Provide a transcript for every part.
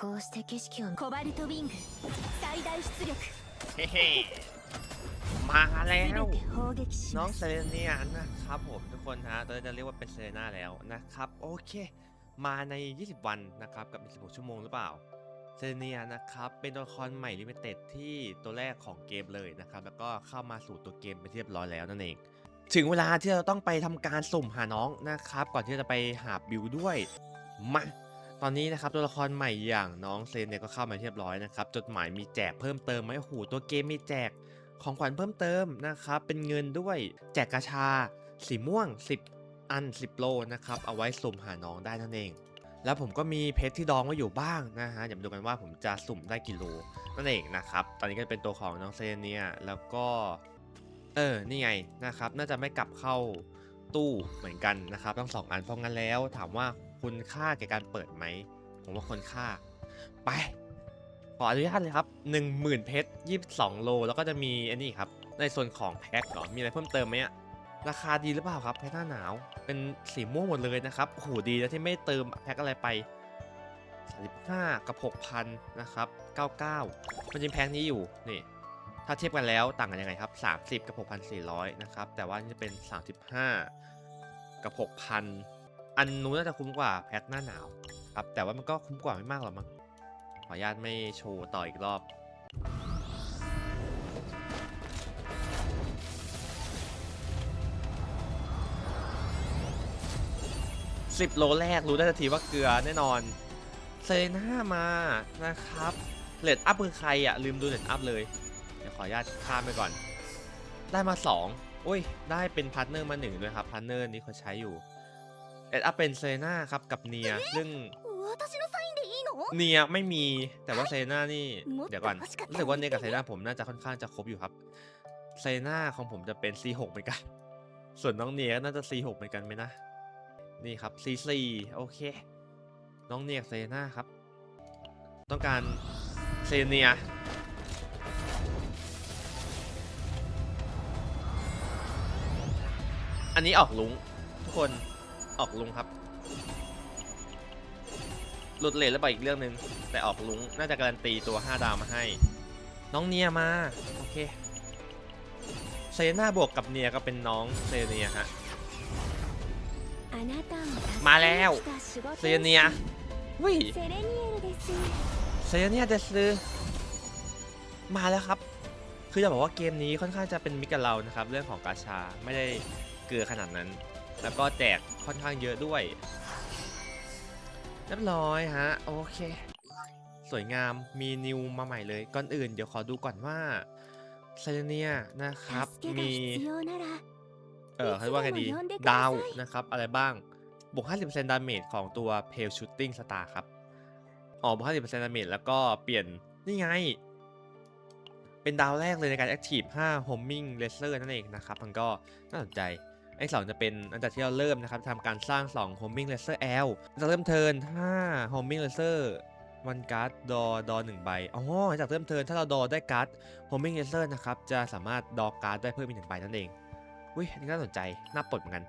こうして景色をコバルトウィング最大出力 เฮ้ๆมาแล้ 全 ว て砲撃し น้อ ま ง す เซเลเนียนะครับผมทุกคนฮะตอนนี้จะเรียกว่าเป็นเซเลน่าแล้วนะครับ โอเค มาใน 20 วันนะครับ กับอีก16ชั่วโมงหรือเปล่า เซเลเนียนะครับ เป็นตัวละครใหม่ลิมิเต็ดที่ตัวแรกของเกมเลยนะครับ แล้วก็เข้ามาสู่ตัวเกมไปนที่เรียบร้อยแล้วนั่นเอง ถึงเวลาที่เราต้องไปทำการสุ่มหาน้องนะครับ ก่อนที่จะไปหาบิวด้วย มา ตอนนี้นะครับตัวละครใหม่อย่างน้องเซนเนี่ยก็เข้ามาเรียบร้อยนะครับจดหมายมีแจกเพิ่มเติมไหมโอ้โหตัวเกมมีแจกของขวัญเพิ่มเติมนะครับเป็นเงินด้วยแจกกาชาสีม่วง 10 อัน 10 โลนะครับเอาไว้สุ่มหาน้องได้นั่นเอง แล้วผมก็มีเพชรที่ดองไว้อยู่บ้างนะฮะเดี๋ยวมาดูกันว่าผมจะสุ่มได้กี่โลนั่นเองนะครับตอนนี้ก็เป็นตัวของน้องเซนเนี่ยแล้วก็เออนี่ไงนะครับน่าจะไม่กลับเข้าตู้เหมือนกันนะครับทั้งสองอันเพราะงั้นแล้วถามว่า คุณค่าแก่การเปิดไหม ผมว่าคุณค่า ไป ขออนุญาตเลยครับ 10,000 เพชร 22 โล แล้วก็จะมีอันนี้ครับ ในส่วนของแพ็คเหรอ มีอะไรเพิ่มเติมไหมอะราคาดีหรือเปล่าครับแพ็คหน้าหนาว เป็นสีม่วงหมดเลยนะครับโอ้โหดีนะที่ไม่เติมแพ็คอะไรไป 35 กับ 6,000 นะครับ 99 มันจะมีแพ็คนี้อยู่นี่ถ้าเทียบกันแล้วต่างกันยังไงครับ 30 กับ 6,400 นะครับ แต่ว่านี่จะเป็น 35 กับ 6,000 อันนู้นน่าจะคุ้มกว่าแพ็คหน้าหนาวครับ แต่ว่ามันก็คุ้มกว่าไม่มากหรอกมั้งขออนุญาตไม่โชว์ต่ออีกรอบ สิบโลแรกรู้ได้ทันทีว่าเกลือแน่นอน เซน่ามานะครับเลดอัพคือใครอะ ลืมดูเลดอัพเลย เดี๋ยวขออนุญาตข้ามไปก่อน ได้มา2อุ้ย ได้เป็นพาร์ทเนอร์มาหนึ่งด้วยครับ พาร์ทเนอร์นี้เขาใช้อยู่ เอ็ดอัพเป็นเซนาครับกับเนียซึ่งเนียไม่มีแต่ว่าเซนานี่เดี๋ยวก่อนรู้สึกว่าเนียกับเซนาผมน่าจะค่อนข้างจะครบอยู่ครับเซนาของผมจะเป็น C6 เหมือนกัน ส่วนน้องเนียก็น่าจะ C6 เหมือนกันไหมนะ นี่ครับ C4 โอเค น้องเนียกับเซนาครับ ต้องการเซเนียอันนี้ออกลุงทุกคน ออกลุงครับ หลุดเลทแล้วไปอีกเรื่องหนึ่งแต่ออกลุงน่าจะการันตีตัว 5 ดาวมาให้ น้องเนียมา โอเคเซน่าบวกกับเนียก็เป็นน้องเซเนียฮะ มาแล้วเซเนียวิเซเนียเดซือมาแล้วครับ คือจะบอกว่าเกมนี้ค่อนข้างจะเป็นมิกกับเรานะครับ เรื่องของกาชาไม่ได้เกลือขนาดนั้น แล้วก็แจกค่อนข้างเยอะด้วยเรียบร้อยฮะโอเค สวยงามมีนิวมาใหม่เลยก่อนอื่นเดี๋ยวขอดูก่อนว่าเซเลเนียนะครับมีเออเขาว่าไงดีดาวนะครับ อะไรบ้างบวก 50%ดาเมจของตัวเพลชูตติ้งสตาร์ครับออกบวก 50%ดาเมจแล้วก็เปลี่ยนนี่ไง เป็นดาวแรกเลยในการแอคทีฟ5โฮมมิงเลเซอร์นั่นเองนะครับ มันก็น่าสนใจ ไอ้สองจะเป็นอันจากที่เราเริ่มนะครับทำการสร้าง2 Homing Laser L จะเริ่มเทิร์น5 Homing Laser วันการ์ดดอดอหนึ่งใบอ๋อจากเริ่มเทิร์นถ้าเราดอได้การ์ด Homing Laser นะครับ จะสามารถดอการ์ดได้เพิ่มอีกหนึ่งใบนั่นเอง อุ้ยอันนี้น่าสนใจ น่าปลดเหมือนกัน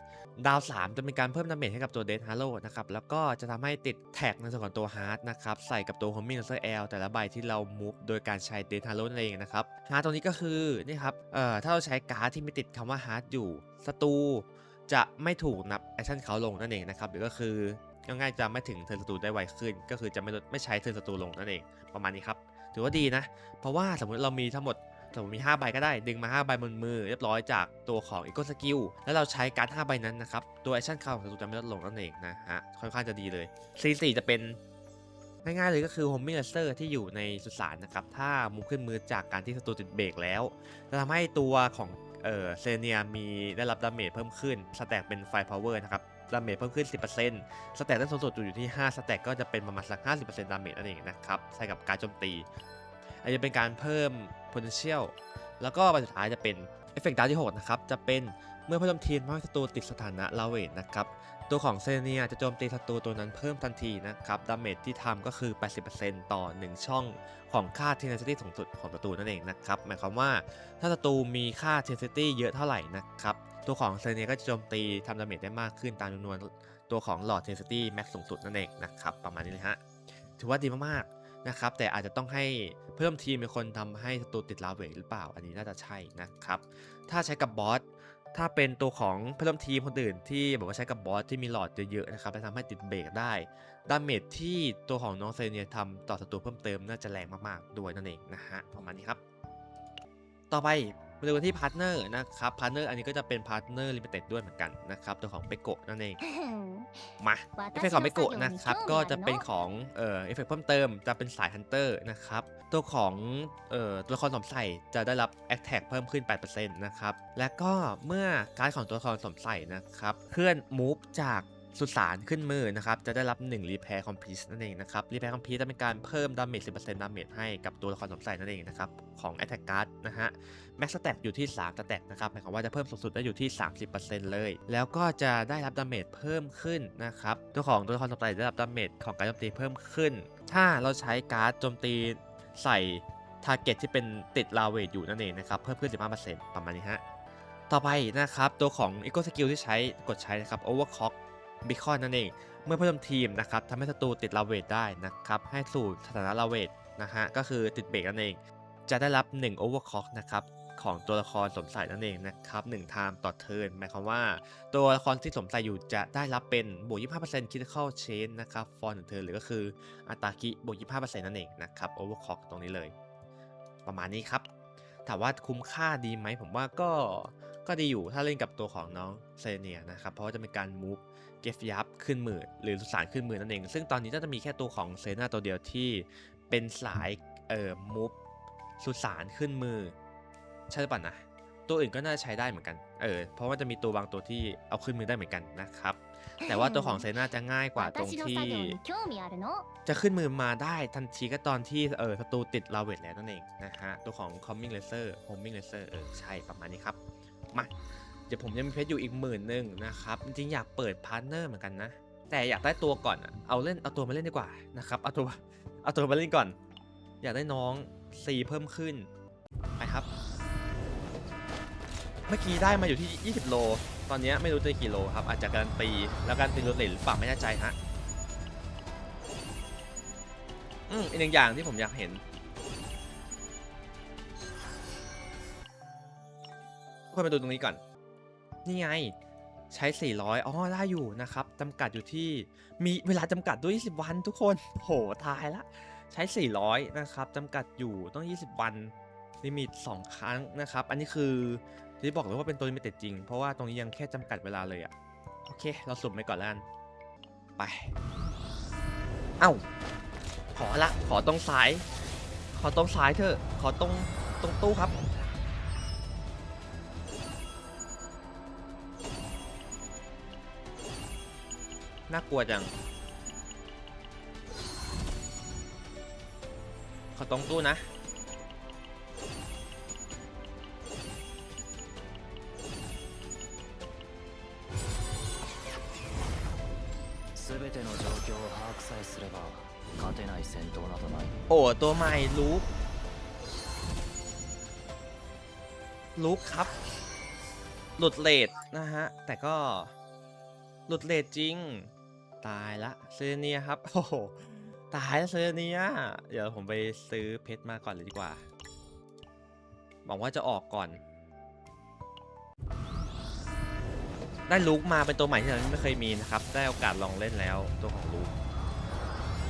ดาว 3 จะเป็นการเพิ่มดาเมจให้กับตัวเด h ฮาร์โลนะครับ แล้วก็จะทำให้ติดแท็กในส่วนของตัวฮาร์ดนะครับ ใส่กับตัว Homing Laser L แต่ละใบที่เรา move โดยการใช้เด h ฮาร์โลนั่นเองนะครับ ฮาร์ดตรงนี้ก็คือ นี่ครับ เอ่อ ถ้าเราใช้การ์ดที่ไม่ติดคำว่าฮาร์ดอยู่ศัตรูจะไม่ถูกนับแอคชั่นเขาลงนั่นเองนะครับหรือก็คือง่ายๆจะไม่ถึงเทิร์นศัตรูได้ไวขึ้น ก็คือจะไม่ไม่ใช้เทิร์นศัตรูลงนั่นเองประมาณนี้ครับถือว่าดีนะ เพราะว่าสมมติเรามีทั้งหมด สมมติมี 5 ใบก็ได้ดึงมา 5 ใบบนมือเรียบร้อยจากตัวของ Eco Skill แล้วเราใช้การ์ด 5 ใบนั้นนะครับตัวแอคชั่นคาของศัตรูจะไม่ลดลงนั่นเองนะฮะค่อนข้างจะดีเลย C4 จะเป็นง่ายๆเลยก็คือ Homing Laser ที่อยู่ในสุสานนะครับ ถ้ามุมขึ้นมือจากการที่ศัตรูติดเบรกแล้ว จะทำให้ตัวของเออเซเนียมีได้รับดาเมจเพิ่มขึ้น สแต็กเป็นไฟพาวเวอร์นะครับดาเมจเพิ่มขึ้น 10%สแต็กได้สูงสุดอยู่ที่ 5 สแต็กก็จะเป็นประมาณสัก 50%ดาเมจนั่นเองนะครับ ใช้กับการโจมตีอันนี้เป็นการเพิ่ม potential แล้วก็ใบสุดท้ายจะเป็นเอฟเฟกต์ดาวที่6นะครับ จะเป็นเมื่อผู้ร่มทีมทำให้ศัตรูติดสถานะลาเวทนะครับ ตัวของเซเนียจะโจมตีศัตรูตัวนั้นเพิ่มทันทีนะครับ ดาเมจที่ทำก็คือ 80%ต่อ 1 ช่องของค่า tenacity สูงสุดของศัตรูนั่นเองนะครับ หมายความว่าถ้าศัตรูมีค่า tenacity เยอะเท่าไหร่นะครับ ตัวของเซเนียก็จะโจมตีทำดาเมจได้มากขึ้นตามจำนวนตัวของหลอด tenacity max สูงสุดนั่นเองนะครับ ประมาณนี้เลยฮะ ถือว่าดีมากๆ นะครับแต่อาจจะต้องให้เพิ่มทีมเป็นคนทำให้ศัตรูติดลาเวกหรือเปล่าอันนี้น่าจะใช่นะครับ ถ้าใช้กับบอสถ้าเป็นตัวของเพิ่มทีมคนอื่นที่แบบว่าใช้กับบอสที่มีหลอดเยอะๆนะครับจะทำให้ติดเบรกได้ดาเมจที่ตัวของน้องเซเนียทำต่อศัตรูเพิ่มเติมน่าจะแรงมากๆด้วยนั่นเองนะฮะประมาณนี้ครับ ต่อไป มาดูกันที่พาร์ทเนอร์นะครับพาร์ทเนอร์อันนี้ก็จะเป็นพาร์ทเนอร์ลิมิเต็ดด้วยเหมือนกันนะครับตัวของเปโกะนั่นเอง มาเอฟเฟกต์ของเมโกะนะครับก็จะเป็นของเอ่อเอฟเฟกต์เพิ่มเติมจะเป็นสายฮันเตอร์นะครับตัวของเอ่อตัวละครสวมใส่จะได้รับแอ t แท็กเพิ่มขึ้น 8%นะครับและก็เมื่อการดของตัวละครสวมใส่นะครับเคลื่อนมูฟจาก สุสานขึ้นมือนะครับ จะได้รับ1 Repair Complete นั่นเองนะครับ Repair Complete จะเป็นการเพิ่มดาเมจ 10%ดาเมจให้กับตัวละครสวมใส่นั่นเองนะครับ ของ Attack Card นะฮะ Max Stack อยู่ที่ 3 Stack นะครับ หมายความว่าจะเพิ่มสูงสุดได้อยู่ที่ 30%เลย แล้วก็จะได้รับดาเมจเพิ่มขึ้นนะครับ ตัวของตัวละครสวมใส่ได้รับดาเมจของการโจมตีเพิ่มขึ้น ถ้าเราใช้การ์ดโจมตีใส่ทาร์เก็ตที่เป็นติดลาเวทอยู่นั่นเองนะครับ เพิ่มขึ้น 15%ประมาณนี้ฮะ ต่อไปนะครับ ตัวของ Eco Skill ที่ใช้กดใช้นะครับ Overclock Beacon นั่นเอง เมื่อเพิ่มทีมนะครับทำให้ศัตรูติดลาเวทได้นะครับ ให้สู่สถานะลาเวทนะฮะ ก็คือติดเบรกนั่นเอง จะได้รับ1 Overclock นะครับของตัวละครสมใส่นั่นเองนะครับ1ไทม์ต่อเทิร์นหมายความว่า ตัวละครที่สมใส่อยู่จะได้รับเป็นบวก 25% Critical Change นะครับ for 1เทิร์นหรือก็คืออัตรากิบวก 25%นั่นเองนะครับ Overclock ตรงนี้เลย ประมาณนี้ครับถามว่าคุ้มค่าดีไหมผมว่าก็ก็ดีอยู่ถ้าเล่นกับตัวของน้องเซเนียนะครับ เพราะว่าจะเป็นการมูฟ เกฟยับขึ้นมือหรือสารขึ้นมือนั่นเอง ซึ่งตอนนี้น่าจะมีแค่ตัวของเซนาตัวเดียวที่เป็นสายเอ่อมูฟสุสานขึ้นมือใช่หรือเปล่านะตัวอื่นก็น่าจะใช้ได้เหมือนกันเออเพราะว่าจะมีตัวบางตัวที่เอาขึ้นมือได้เหมือนกันนะครับ แต่ว่าตัวของเซนาจะง่ายกว่าตรงที่ จะขึ้นมือมาได้ทันทีก็ตอนที่เออศัตรูติดลาเวทแล้วนั่นเองนะฮะตัวของคอมมิ่งเลเซอร์โฮมมิ่งเลเซอร์เออใช่ประมาณนี้ครับมา ดี๋ยวผมยังมีเพชรอยู่อีกหมื่นหนึ่งนะครับ จริงอยากเปิดพาร์ทเนอร์เหมือนกันนะ แต่อยากได้ตัวก่อนเอาเล่นเอาตัวมาเล่นดีกว่านะครับ เอาตัวเอาตัวมาเล่นก่อน อยากได้น้องซีเพิ่มขึ้น ไปครับ เมื่อกี้ได้มาอยู่ที่ 20 โล ตอนนี้ไม่รู้จะกี่โลครับ อาจจะการันตี แล้วการตีรถเลหรือเปล่าไม่แน่ใจฮะ อืมอีกหนึ่งอย่างที่ผมอยากเห็นค่อยมาดูตรงนี้ก่อน นี่ไง ใช้ 400 อ๋อ ได้อยู่นะครับจำกัดอยู่ที่ มีเวลาจำกัดด้วย 20 วันทุกคน โห ตายละ ใช้ 400 นะครับจำกัดอยู่ต้อง 20 วัน ลิมิต 2 ครั้งนะครับ อันนี้คือที่บอกเลยว่าเป็นตัวลิมิเต็ดจริง เพราะว่าตรงนี้ยังแค่จำกัดเวลาเลยอะโอเค เราสุ่มไปก่อนแล้วกัน ไป เอ้า ขอละ ขอตรงซ้าย ขอตรงซ้ายเถอะ ขอตรงตรงตู้ครับ น่ากลัวจังเขาตรงตู้นะ โอ้ ตัวใหม่ลูกลูกครับ หลุดเลทนะฮะ แต่ก็ หลุดเลทจริง ตายละเซเนียครับ โอ้โห ตายแล้วเซเนีย เดี๋ยวผมไปซื้อเพชรมาก่อนเลยดีกว่า หวังว่าจะออกก่อน ได้ลูกมาเป็นตัวใหม่ที่เราไม่เคยมีนะครับ ได้โอกาสลองเล่นแล้วตัวของลูก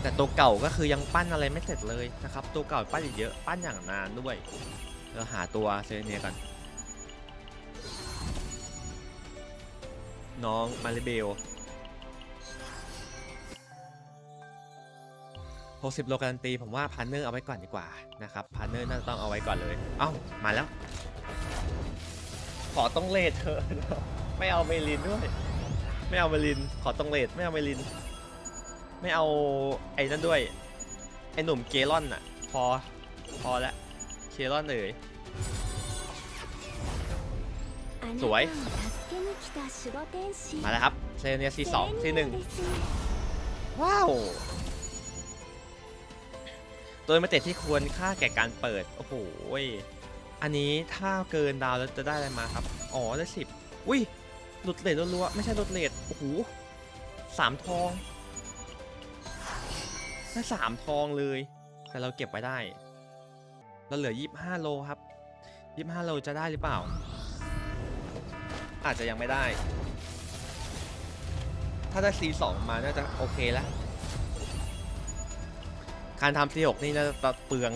แต่ตัวเก่าก็คือยังปั้นอะไรไม่เสร็จเลยนะครับ ตัวเก่าปั้นอีกเยอะ ปั้นอย่างนานด้วย เราหาตัวเซเนียกันน้องมาริเบล 60 โลการันตี ผมว่าพาร์เนอร์เอาไว้ก่อนดีกว่านะครับพาร์เนอร์น่าจะต้องเอาไว้ก่อนเลย เอ้า มาแล้ว ขอต้องเลทเธอ ไม่เอาเมลินด้วย ไม่เอาเมลิน ขอต้องเลทไม่เอาเมลิน ไม่เอาไอ้นั่นด้วย ไอ้หนุ่มเกลอนอะพอ พอละเคลอนเลยสวย มาแล้วครับเซเนียซีสองซีหนึ่งว้าว ตัวม่เต็ดที่ควรค่าแก่การเปิด โอ้โห อันนี้ถ้าเกินดาวแล้วจะได้อะไรมาครับ อ๋อได้สิบอุ้ยหลุดเลทรัวๆไม่ใช่หลุดเลทโอ้โหสามทองได้สามทองเลย แต่เราเก็บไว้ได้ เราเหลือ25โลครับ25โลจะได้หรือเปล่า อาจจะยังไม่ได้ ถ้าได้ C2 มาน่าจะโอเคแล้ว การทำ C6 นี่น่าจะเปลือง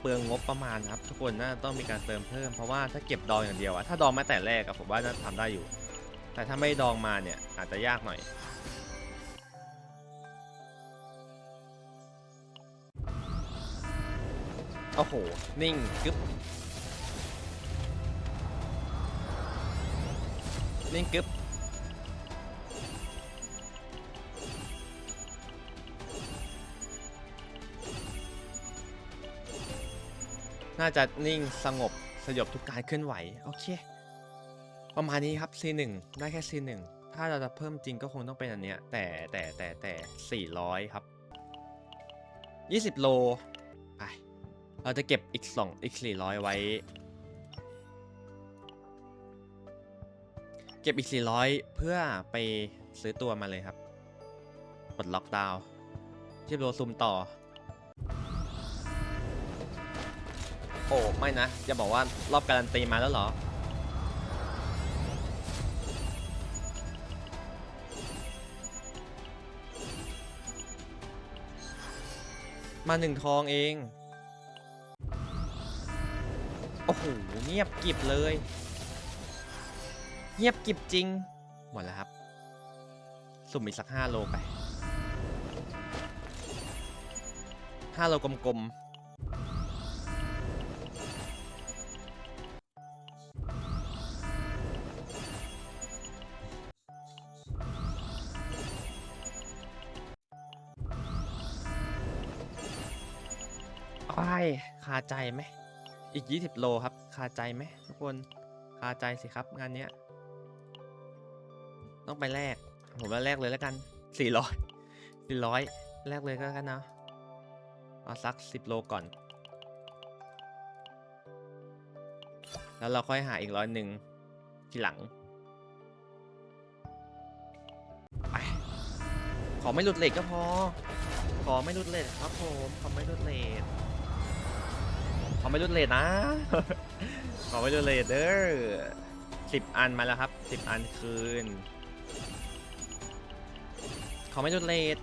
เปลืองงบประมาณครับ ทุกคนน่าจะต้องมีการเติมเพิ่มเพราะว่าถ้าเก็บดองอย่างเดียวอะถ้าดองมาแต่แรกอะผมว่าน่าจะทำได้อยู่ แต่ถ้าไม่ดองมาเนี่ยอาจจะยากหน่อยโอ้โห นิ่งกึ๊บ นิ่งกึ๊บ น่าจะนิ่งสงบสยบทุกการเคลื่อนไหว โอเค ประมาณนี้ครับ C1 ได้แค่ C1 ถ้าเราจะเพิ่มจริงก็คงต้องเป็นอันเนี้ย แต่แต่แต่แต่400 ครับ 20 โลไปเราจะเก็บอีก2อีก 400 ไว้ เก็บอีก 400 เพื่อไปซื้อตัวมาเลยครับ ปลดล็อกดาวน์ที่โลซุมต่อ อ้ไม่นะจะบอกว่ารอบการันตีมาแล้วเหรอ มาหนึ่งทองเอง โอ้โหเงียบกิบเลย เงียบกิบจริง หมดแล้วครับ สุ่มอีกสักห้าโลไปห้าโลกลมๆ คาใจไหมอีก 20 โลครับ คาใจไหมทุกคนคาใจสิครับงานเนี้ยต้องไปแลกผมว่าแลกเลยแล้วกัน 400 400แลกเลยก็แล้วกันนะเอาสัก 10 โลก่อน แล้วเราค่อยหาอีกร้อยหนึ่งทีหลังไปขอไม่หลุดเลทก็พอ ขอไม่หลุดเลทครับผม ขอไม่หลุดเลท ขอไม่รุนเลทนะ ขอไม่รุนเลทเด้อสิบอันมาแล้วครับสิบอันคืน ขอไม่รุนเลท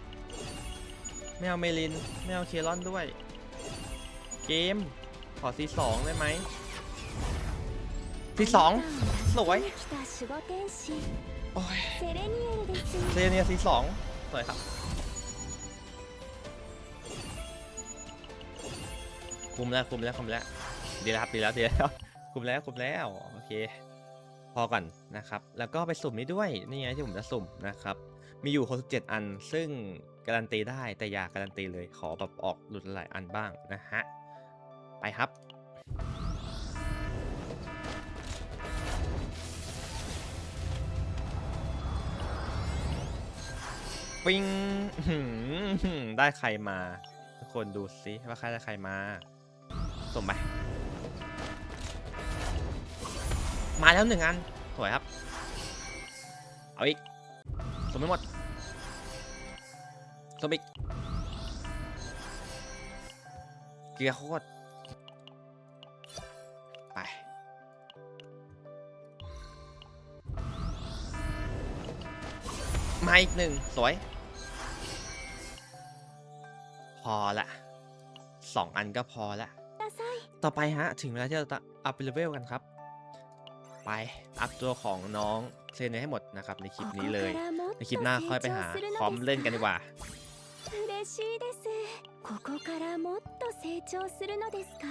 ไม่เอาเมลินไม่เอาเชลอนด้วย เกม ขอซีสองได้ไหมซีสองสวยโอ้ยเซเนียซีสองสวยครับ คุมแล้วคุมแล้วคุมแล้วดีแล้วครับดีแล้วดีแล้วคุมแล้วคุมแล้วโอเค พอก่อนนะครับ แล้วก็ไปสุ่มนี้ด้วยนี่ไงที่ผมจะสุ่มนะครับ มีอยู่67อันซึ่งการันตีได้แต่อย่าการันตีเลยขอแบบออกหลุดหลายอันบ้างนะฮะไปครับปิงอื้อหือได้ใครมา ทุกคนดูสิว่าใครได้ใครมา ส่งไป มาแล้วหนึ่งอัน สวยครับ เอาอีกสมงไม่หมดส่งอีก เกลือโคตร ไปมาอีกหนึ่งสวย พอละสองอันก็พอละ ต่อไปฮะ ถึงเวลาที่เราจะอัพเลเวลกันครับ ไปอัพตัวของน้องเซเนให้หมดนะครับ ในคลิปนี้เลย ในคลิปหน้าค่อยไปหาพร้อมเล่นกันดีกว่า 嬉しいですここからもっと成長するのですか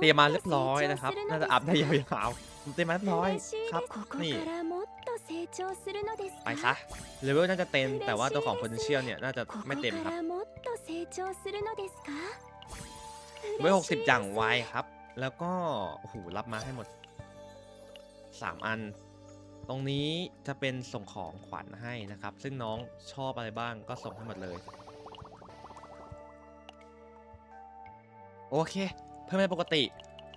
เตรียมมาเรียบร้อยนะครับน่าจะอัอัพได้ได้ยาวๆผมเตรียมมาเรียบร้อยครับนี่ไปไปซะซะเลเวลน่าจะเต็ม แต่ว่าตัวของ potential เนี่ย น่าจะไม่เต็มครับเวเบอหกสิบอย่างไวครับ แล้วก็หูรับมาให้หมด 3 อัน ตรงนี้จะเป็นส่งของขวัญให้นะครับ ซึ่งน้องชอบอะไรบ้างก็ส่งให้หมดเลย โอเค เพิ่มเป็นปกติ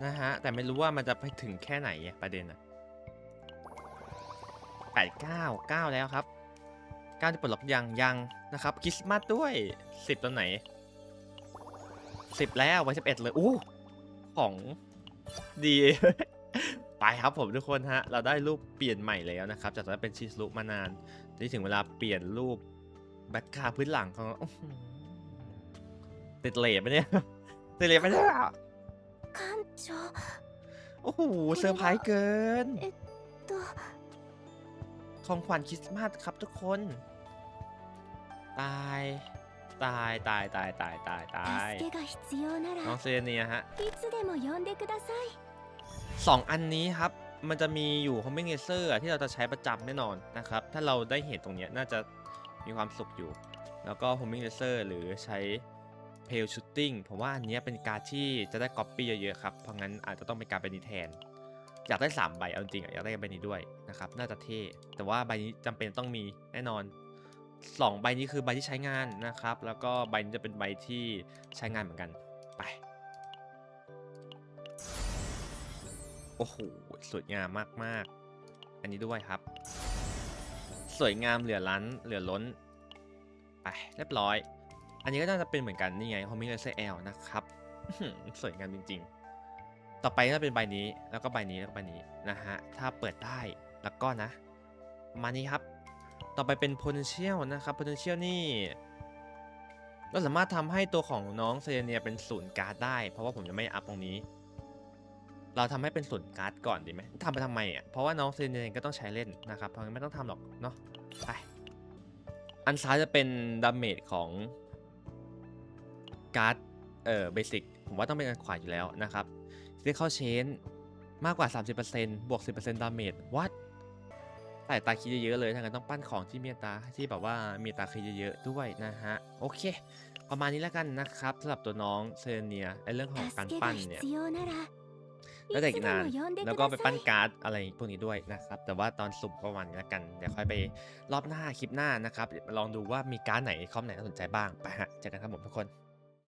นะฮะ แต่ไม่รู้ว่ามันจะไปถึงแค่ไหนไงประเด็นอะแปดเก้าเก้าแล้วครับเก้าที่ปลดล็อกยังยังนะครับคริสต์มาสด้วยสิบตัวไหนสิบแล้วไว้สิบเอ็ดเลยอู้ของดี ไปครับผมทุกคนฮะ เราได้รูปเปลี่ยนใหม่แล้วนะครับ จากตอนนั้เป็นชิสลุมานานนี่ถึงเวลาเปลี่ยนรูปแบ็คกราพื้นหลังของเราติดเลทปะเนี่ย ติดเลทปะเนี่ย 館長 โอ้โหเซอร์ไพรส์เกิน と ของขวัญคริสต์มาสครับทุกคน ตาย ตาย ตาย ตาย ตาย ตาย ตาย 助けが必要な น้อง ら เซเนียฮะ いつでも呼んでください สองอันนี้ครับ มันจะมีอยู่คอมเมนเซอร์ที่เราจะใช้ประจำแน่นอนนะครับ ถ้าเราได้เห็นตรงเนี้ยน่าจะมีความสุขอยู่ แล้วก็ homing laser หรือใช้ pale shooting ผมว่าอันนี้เป็นการที่จะได้ copy เยอะๆครับ เพราะงั้นอาจจะต้องเป็นการใบนี้แทน อยากได้ 3 ใบเอาจริงๆอยากได้ใบนี้ด้วยนะครับ น่าจะเท่ แต่ว่าใบนี้จำเป็นต้องมีแน่นอน 2 ใบนี้คือใบที่ใช้งานนะครับ แล้วก็ใบนี้จะเป็นใบที่ใช้งานเหมือนกัน ไป โอ้โห สวยงามมากๆ อันนี้ด้วยครับ สวยงามเหลือล้นเหลือล้น ไป เรียบร้อย อันนี้ก็น่าจะเป็นเหมือนกันนี่ไง Homing Laser L นะครับ สวยงามจริง ๆ ต่อไปก็เป็นใบนี้แล้วก็ใบนี้แล้วก็ใบนี้นะฮะ ถ้าเปิดได้แล้วก็นะมานี้ครับ ต่อไปเป็น Potential นะครับ Potential นี่เราสามารถทำให้ตัวของน้องเซเนียเป็นศูนย์การ์ดได้ เพราะว่าผมจะไม่อัพตรงนี้ เราทำให้เป็นศูนย์การ์ดก่อนดีไหมทำไปทำไมอะเพราะว่าน้องเซเนียก็ต้องใช้เล่นนะครับเพราะงั้นไม่ต้องทำหรอกเนาะไปอันซ้ายจะเป็นดาเมจของ การ์ดเออเบสิกผมว่าต้องเป็นการขวาอยู่แล้วนะครับซิลิคอเชนมากกว่า 30%บวก 10%ดาเมจวัดใส่ตาคีเยอะเลยทั้งนั้นต้องปั้นของที่เมตาที่แบบว่ามีตาคิดเยอะๆด้วยนะฮะ โอเค ประมาณนี้แล้วกันนะครับสำหรับตัวน้องเซเนียไอเรื่องของการปั้นเนี่ยแล้วแต่อีกนานแล้วก็ไปปั้นการ์ดอะไรพวกนี้ด้วยนะครับ แต่ว่าตอนสุ่ประวันแล้วกัน เดี๋ยวค่อยไปรอบหน้าคลิปหน้านะครับลองดูว่ามีการ์ดไหนคอมไหนน่าสนใจบ้างไปฮะเจอกันครับผมทุกคน